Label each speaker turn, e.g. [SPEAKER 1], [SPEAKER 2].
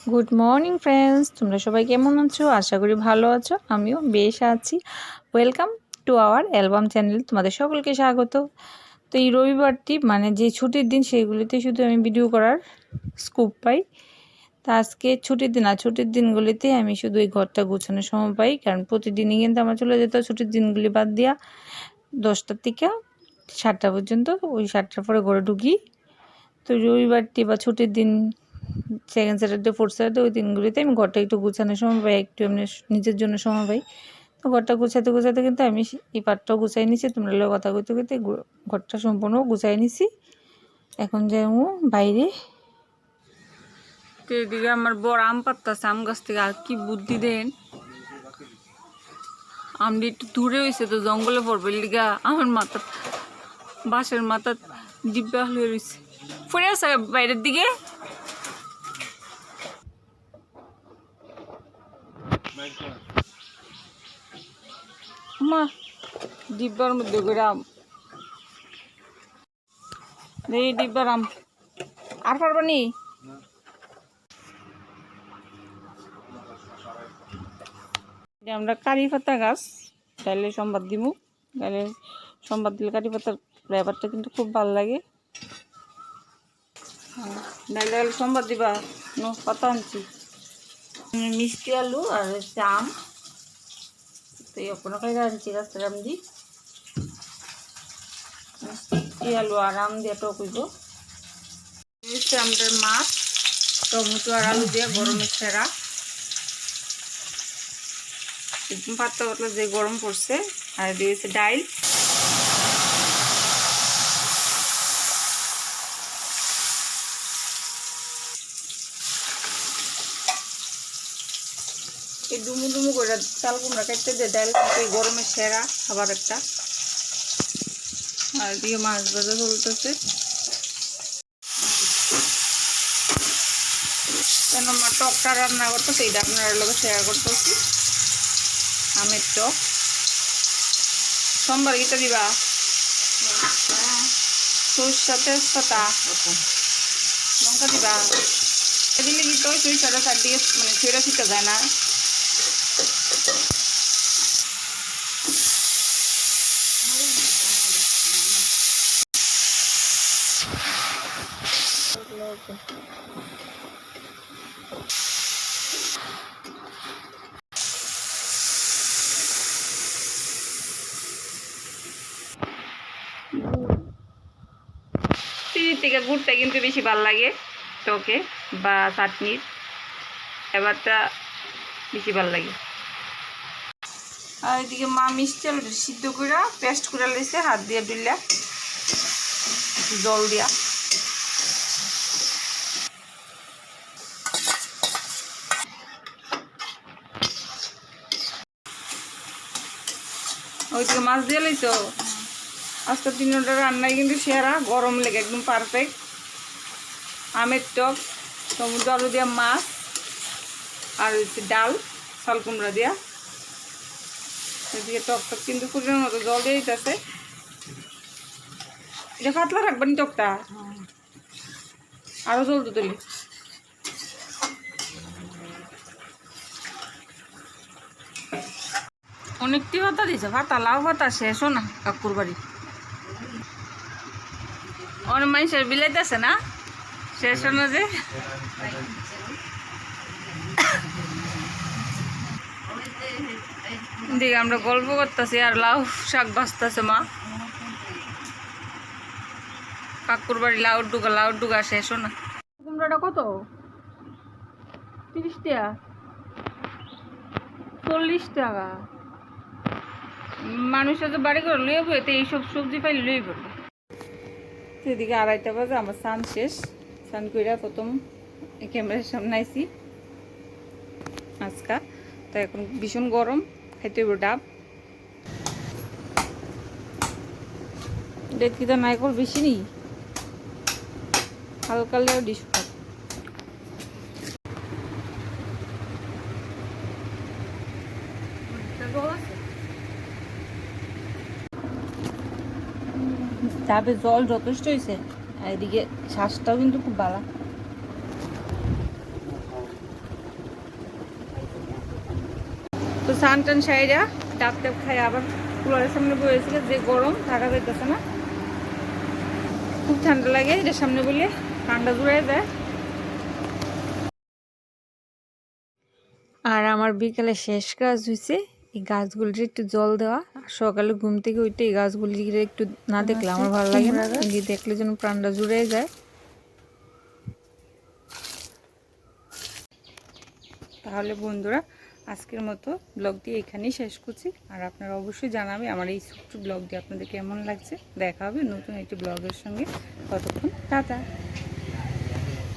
[SPEAKER 1] Good morning friends তোমরা সবাই কেমন আছো? আশা করি ভালো আছো। আমিও বেশ আছি। Welcome to our album channel তোমাদের সকলকে স্বাগত। তো এই রবিবারটি মানে যে ছুটির দিন সেইগুলিতে শুধু আমি ভিডিও করার স্কুপ পাই। তা আজকে ছুটির দিন, আর ছুটির দিনগুলিতে আমি শুধু এই ঘরটা গোছানোর সময় পাই। কারণ প্রতিদিনই কিন্তু আমার চলে যেত ছুটির দিনগুলি বাদ দিয়া। দশটার থেকে সাতটা পর্যন্ত, ওই সাতটার পরে ঘরে ঢুকি। তো রবিবারটি বা ছুটির দিন সেকেন্ড স্যাটারডে ফোর্থ স্যাটারডে ওই দিনগুলিতে আমি ঘরটা একটু গুছানোর সময় পাই, একটু এমনি নিজের জন্য সময় পাই। তো ঘরটা গুছাতে গুছাতে কিন্তু আমি এই পাটটাও গুছাই নিছি, তোমরা কথা কইতে কইতে ঘরটা সম্পূর্ণ গুছাই নিছি। এখন যাব বাইরে। তো এদিকে আমার বড় আম পাত্তাছে আম গাছ থেকে, আর কি বুদ্ধি দেন। আমটি একটু দূরে হয়েছে তো, জঙ্গলে পড়বে, লিগা আমার মাথা বাঁশের মাথা ডিব্বা হয়ে রয়েছে পড়ে আছে বাইরের দিকে? মা, ডিব্বার মধ্যে এই ডিব্বার আম। আর পারবানি আমরা কারি পাতা গাছ তাইলে সম্বাদ দিব তাহলে সম্বাদ দিলে কারি পাতার ফ্লেভারটা কিন্তু খুব ভালো লাগে। ডাইলে ডাইলে সম্বাদ দিবা পাতা আনছি। মিষ্টি আলু আর হচ্ছে আম। তো আনছি আম দি মিষ্টি আলু আর আম দিয়ে টক হচ্ছে আমাদের মাছ, টমেটো আর আলু দিয়ে সেরা। একদম পাতলা পাতলা যে গরম পড়ছে, আর দিয়েছে ডাইল। এই ডুমু ডুমু করে চাল কুমড়া কাটতে দিয়ে কিন্তু এই গরমের সেরা খাবার একটা। আর দিয়ে মাছ ভাজা চলতেছে। কেন আমার টকটা রান্না করতো সেইটা আপনার লোক শেয়ার করতেছি। আমের টক। সোমবার গীতা দিবা? সরষা তেজপাতা। লঙ্কা দিবা? দিলে কি তো সরিষাটা চার দিকে মানে ছেড়ে ফিতে যায় না। চিনির থেকে গুড়টা কিন্তু বেশি ভালো লাগে টকে বা চাটনির। এবারটা বেশি ভালো লাগে। আর এদিকে মা মিষ্টি সিদ্ধ করে পেস্ট করে লেছে হাত দিয়ে দিলে একটু জল দিয়া। ওইদিকে মাছ দিয়ে লইছো আজকে তিনটা রান্নাই কিন্তু সেরা গরম লেগে একদম পারফেক্ট আমের টক টমেটো আলু দিয়া মাছ আর হচ্ছে ডাল শাল কুমড়া দিয়া। এদিকে টক টক কিন্তু ফুটের মতো জল দিয়ে দিতেছে। এটা পাতলা রাখবেন টকটা? আরও জল তো তুলি অনেকটি ভাতা দিছে ভাতা লাউ ভাতা, শেষও না কাকুর বাড়ি। অনেক মানুষের বিলাইতেছে না? শেষ না যে। দিকে আমরা গল্প করতেছি আর লাউ শাক বাঁচতেছে মা। কাকুর বাড়ি লাউ ডুগা লাউ ডুগা, শেষও না। কুমড়াটা কত? তিরিশ টাকা? চল্লিশ টাকা? মানুষের তো বাড়ি করে লইব এতে এইসব সবজি পাইলে লই পড়বে এদিকে আড়াইটা বাজে আমার স্নান শেষ। স্নান কইরা প্রথম ক্যামেরার সামনে আইছি। আজকা তো এখন ভীষণ গরম খাইতে হইব ডাব। ডেট কিতা নাইকল বেশি নি হালকা লেও ডিশ ডাবে জল যথেষ্ট হয়েছে। আর এদিকে শ্বাসটাও কিন্তু খুব ভালো তো সান টান সাইরা ডাব টাপ খাই আবার কুলারের সামনে বসেছিল যে গরম, থাকা যাইতেছে না। খুব ঠান্ডা লাগে এটার সামনে বলে ঠান্ডা জুড়াই যায় আর আমার বিকালে শেষ কাজ হয়েছে এই গাছগুলির একটু জল দেওয়া। আর সকালে ঘুম থেকে উঠে এই গাছগুলির একটু না দেখলে আমার ভালো লাগে না। দেখলে যেন প্রাণটা জুড়ে যায়। তাহলে বন্ধুরা আজকের মতো ব্লগটি এখানেই শেষ করছি। আর আপনারা অবশ্যই জানাবে আমার এই ছোট্ট ব্লগটি আপনাদের কেমন লাগছে। দেখা হবে নতুন একটি ব্লগের সঙ্গে। কতক্ষণ টাটা।